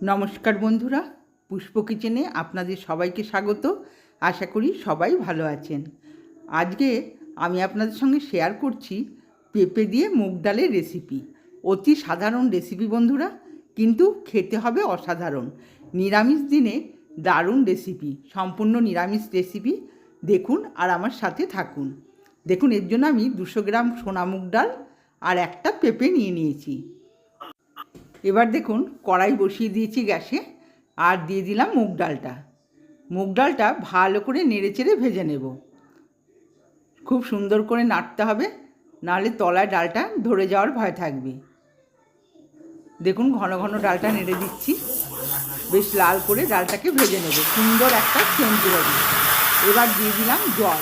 নমস্কার বন্ধুরা, পুষ্প কিচেনে আপনাদের সবাইকে স্বাগত। আশা করি সবাই ভালো আছেন। আজকে আমি আপনাদের সঙ্গে শেয়ার করছি পেঁপে দিয়ে মুগ ডালের রেসিপি অতি সাধারণ রেসিপি বন্ধুরা, কিন্তু খেতে হবে অসাধারণ। নিরামিষ দিনে দারুণ রেসিপি সম্পূর্ণ নিরামিষ রেসিপি দেখুন আর আমার সাথে থাকুন। দেখুন, এর জন্য আমি দুশো গ্রাম সোনা মুগ ডাল আর একটা পেঁপে নিয়ে নিয়েছি। এবার দেখুন কড়াই বসিয়ে দিয়েছি গ্যাসে আর দিয়ে দিলাম মুগ ডালটা। মুগ ডালটা ভালো করে নেড়েচেড়ে ভেজে নেব। খুব সুন্দর করে নাড়তে হবে, নাহলে তলায় ডালটা ধরে যাওয়ার ভয় থাকবে। দেখুন ঘন ঘন ডালটা নেড়ে দিচ্ছি। বেশ লাল করে ডালটাকে ভেজে নেব। সুন্দর একটা সেন্ট বেরোবে এবার দিয়ে দিলাম জল।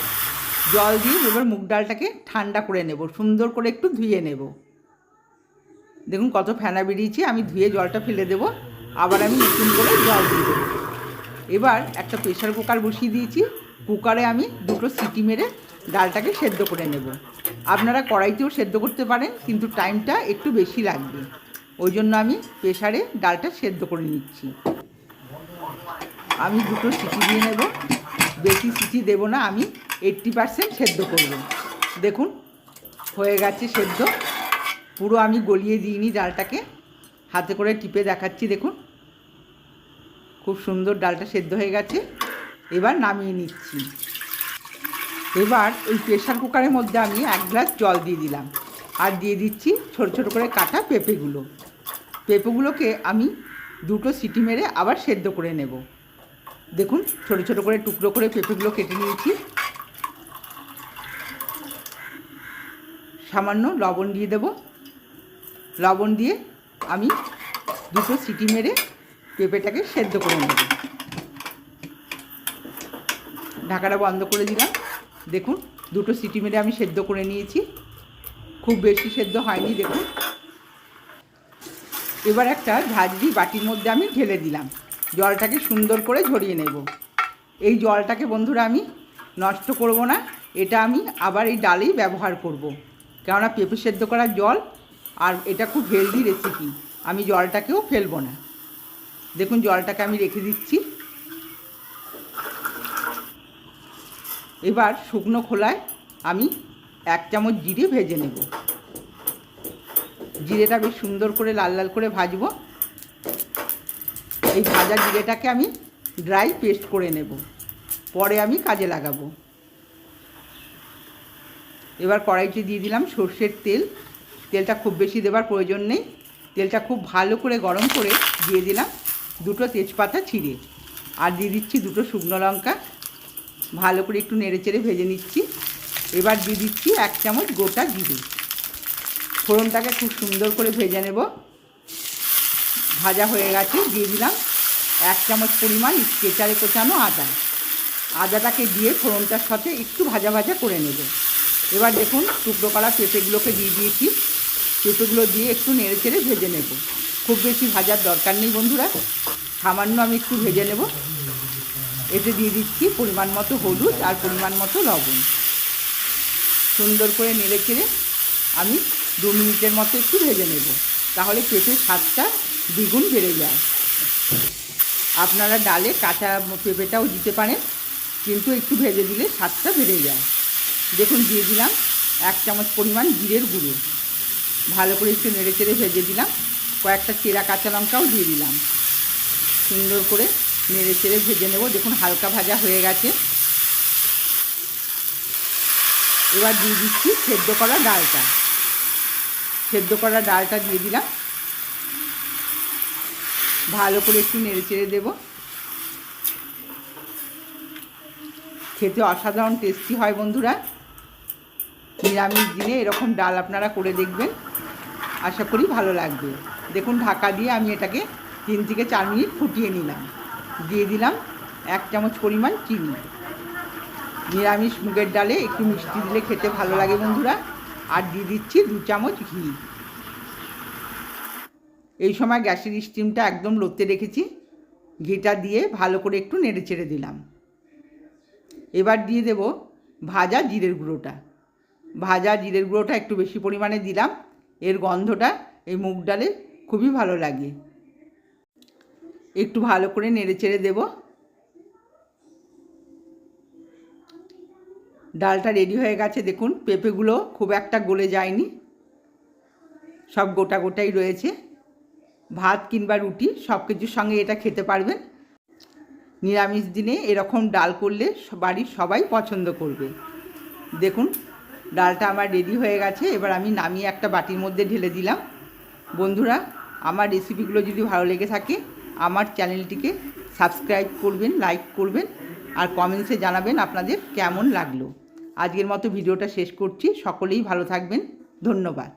জল দিয়ে এবার মুগ ডালটাকে ঠান্ডা করে নেব। সুন্দর করে একটু ধুয়ে নেব। দেখুন কত ফেনা বেরিয়েছে, আমি ধুয়ে জলটা ফেলে দেবো, আবার আমি নতুন করে জল দিয়ে দেবো। এবার একটা প্রেশার কুকার বসিয়ে দিয়েছি, কুকারে আমি দুটো সিটি মেরে ডালটাকে সেদ্ধ করে নেব। আপনারা কড়াইতেও সেদ্ধ করতে পারেন, কিন্তু টাইমটা একটু বেশি লাগবে। ওই জন্য আমি প্রেশারে ডালটা সেদ্ধ করে নিচ্ছি। আমি দুটো সিটি দিয়ে নেব, বেশি সিটি দেব না, আমি এইট্টি পারসেন্ট সেদ্ধ করব। দেখুন, হয়ে গেছে সেদ্ধ। পুরো আমি গলিয়ে দিইনি ডালটাকে। হাতে করে টিপে দেখাচ্ছি, দেখুন। খুব সুন্দর ডালটা সেদ্ধ হয়ে গেছে। এবার নামিয়ে নিচ্ছি। এবার ওই প্রেশার কুকারের মধ্যে আমি এক গ্লাস জল দিয়ে দিলাম। আর দিয়ে দিচ্ছি ছোট ছোট করে কাটা পেঁপেগুলো। পেঁপেগুলোকে আমি দুটো সিটি মেরে আবার সেদ্ধ করে নেব। দেখুন, ছোট ছোট করে টুকরো করে পেঁপেগুলো কেটে নিয়েছি। সামান্য লবণ দিয়ে দেবো। লবণ দিয়ে আমি দুটো সিটি মেরে পেঁপেটাকে সেদ্ধ করে নেব। ঢাকাটা বন্ধ করে দিলাম। দেখুন, দুটো সিটি মেরে আমি সেদ্ধ করে নিয়েছি। খুব বেশি সেদ্ধ হয়নি, দেখুন। এবার একটা ঝাঁঝরি বাটির মধ্যে আমি ঢেলে দিলাম। জলটাকে সুন্দর করে ঝরিয়ে নেব। এই জলটাকে বন্ধুরা আমি নষ্ট করব না। এটা আমি আবার এই ডালেই ব্যবহার করব। কেননা পেঁপে সেদ্ধ করার জল আর এটা খুব হেলদি রেসিপি আমি জলটাকেও ফেলব না। দেখুন, জলটাকে আমি রেখে দিচ্ছি। এবার শুকনো খোলায় আমি এক চামচ জিরে ভেজে নেব। জিরেটা বেশ সুন্দর করে লাল লাল করে ভাজবো। এই ভাজা জিরেটাকে আমি ড্রাই পেস্ট করে নেব। পরে আমি কাজে লাগাবো। এবার কড়াইতে দিয়ে দিলাম সর্ষের তেল। তেলটা খুব বেশি দেবার প্রয়োজন নেই। তেলটা খুব ভালো করে গরম করে দিয়ে দিলাম দুটো তেজপাতা ছিঁড়ে। আর দিয়ে দিচ্ছি দুটো শুকনো লঙ্কা। ভালো করে একটু নেড়ে চেড়ে ভেজে নিচ্ছি। এবার দিয়ে দিচ্ছি এক চামচ গোটা জিরে। ফোড়নটাকে খুব সুন্দর করে ভেজে নেব। ভাজা হয়ে গেছে, দিয়ে দিলাম এক চামচ পরিমাণ কেচারে কোচানো আদা। আদাটাকে দিয়ে ফোড়নটার সাথে একটু ভাজা ভাজা করে নেব। এবার দেখুন টুকরো করা পেঁপেগুলোকে দিয়ে দিয়েছি। পেঁপেগুলো দিয়ে একটু নেড়ে চেড়ে ভেজে নেব। খুব বেশি ভাজার দরকার নেই বন্ধুরা। সামান্য আমি একটু ভেজে নেব। এতে দিয়ে দিচ্ছি পরিমাণ মতো হলুদ আর পরিমাণ মতো লবণ। সুন্দর করে নেড়ে চেড়ে আমি দু মিনিটের মতো একটু ভেজে নেব। তাহলে পেঁপের স্বাদটা দ্বিগুণ বেড়ে যায়। আপনারা ডালে কাঁচা পেঁপেটাও দিতে পারেন, কিন্তু একটু ভেজে দিলে স্বাদটা বেড়ে যায়। দেখুন, দিয়ে দিলাম এক চামচ পরিমাণ জিরের গুঁড়ো। ভালো করে একটু নেড়ে চেড়ে ভেজে দিলাম। কয়েকটা চেরা কাঁচা লঙ্কাও দিয়ে দিলাম। সুন্দর করে নেড়ে চেড়ে ভেজে নেব। দেখুন, হালকা ভাজা হয়ে গেছে। এবার দিয়ে দিচ্ছি সেদ্ধ করা ডালটা। সেদ্ধ করা ডালটা দিয়ে দিলাম। ভালো করে একটু নেড়ে চেড়ে দেবো। খেতে অসাধারণ টেস্টি হয় বন্ধুরা। নিরামিষ দিনে এরকম ডাল আপনারা করে দেখবেন। আশা করি ভালো লাগবে। দেখুন, ঢাকা দিয়ে আমি এটাকে তিন থেকে চার মিনিট ফুটিয়ে নিলাম। দিয়ে দিলাম এক চামচ পরিমাণ চিনি। নিরামিষ মুগের ডালে একটু মিষ্টি দিলে খেতে ভালো লাগে বন্ধুরা। আর দিয়ে দিচ্ছি দু চামচ ঘি। এই সময় গ্যাসের স্টিমটা একদম লোতে রেখেছি। ঘিটা দিয়ে ভালো করে একটু নেড়ে চেড়ে দিলাম। এবার দিয়ে দেব ভাজা জিরের গুঁড়োটা। ভাজা জিরের গুঁড়োটা একটু বেশি পরিমাণে দিলাম। এর গন্ধটা এই মুগ ডালে খুবই ভালো লাগে। একটু ভালো করে নেড়ে চেড়ে দেবো। ডালটা রেডি হয়ে গেছে, দেখুন, পেঁপেগুলো খুব একটা গলে যায়নি। সব গোটা গোটাই রয়েছে। ভাত কিংবা রুটি সব কিছুর সঙ্গে এটা খেতে পারবেন। নিরামিষ দিনে এরকম ডাল করলে বাড়ির সবাই পছন্দ করবে। দেখুন ডালটা আমার রেডি হয়ে গেছে, এবার আমি নামিয়ে একটা বাটির মধ্যে ঢেলে দিলাম। বন্ধুরা, আমার রেসিপিগুলো যদি ভালো লেগে থাকে, আমার চ্যানেলটিকে সাবস্ক্রাইব করবেন লাইক করবেন, আর কমেন্টসে জানাবেন আপনাদের কেমন লাগল। আজকের মতো ভিডিওটা শেষ করছি, সকলেই ভালো থাকবেন, ধন্যবাদ।